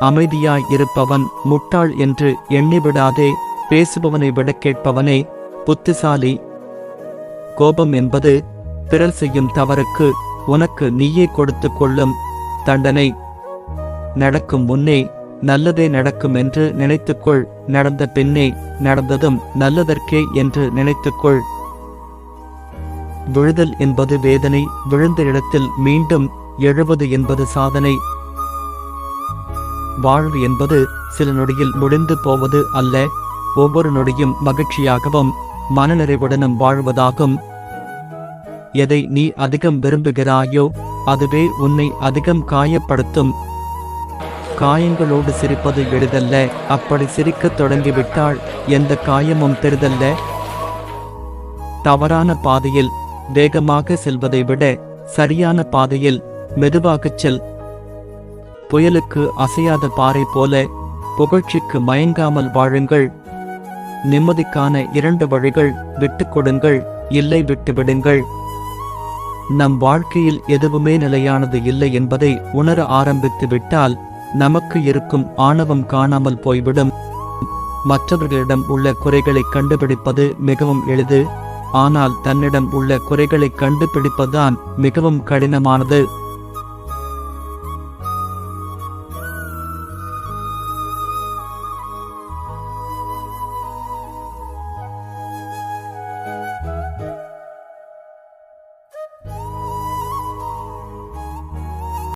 அமைதியாய் இருப்பவன் முட்டாள் என்று எண்ணிவிடாதே பேசுபவனை விட கேட்பவனே புத்திசாலி. கோபம் என்பது பிறர் செய்யும் தவறுக்கு உனக்கு நீயே கொடுத்து கொள்ளும் தண்டனை. நடக்கும் முன்னே நல்லதே நடக்கும் என்று நினைத்துக்கொள் நடந்த பின்னே நடந்ததும் நல்லதற்கே என்று நினைத்துக்கொள். விழுதல் என்பது வேதனை விழுந்த இடத்தில் மீண்டும் எழுவது என்பது சாதனை. வாழ்வு என்பது சில நொடியில் முடிந்து போவது அல்ல ஒவ்வொரு நொடியும் மகிழ்ச்சியாகவும் மனநிறைவுடனும் வாழ்வதாகும். எதை நீ அதிகம் விரும்புகிறாயோ அதுவே உன்னை அதிகம் காயப்படுத்தும். காயங்களோடு சிரிப்பது எளிதல்ல அப்படி சிரிக்கத் தொடங்கிவிட்டால் எந்த காயமும் தெரிதல்ல தவறான பாதையில் வேகமாக செல்வதை விட சரியான பாதையில் மெதுவாகச் செல் புயலுக்கு அசையாத பாறை போல புகழ்ச்சிக்கு மயங்காமல் வாழுங்கள். நிம்மதிக்கான இரண்டு வழிகள் விட்டு கொடுங்கள் இல்லை விட்டுவிடுங்கள் நம் வாழ்க்கையில் எதுவுமே நிலையானது இல்லை என்பதை உணர ஆரம்பித்து விட்டால் நமக்கு இருக்கும் ஆணவம் காணாமல் போய்விடும். மற்றவர்களிடம் உள்ள குறைகளை கண்டுபிடிப்பது மிகவும் எளிது. ஆனால் தன்னிடம் உள்ள குறைகளை கண்டுபிடிப்பதுதான் மிகவும் கடினமானது.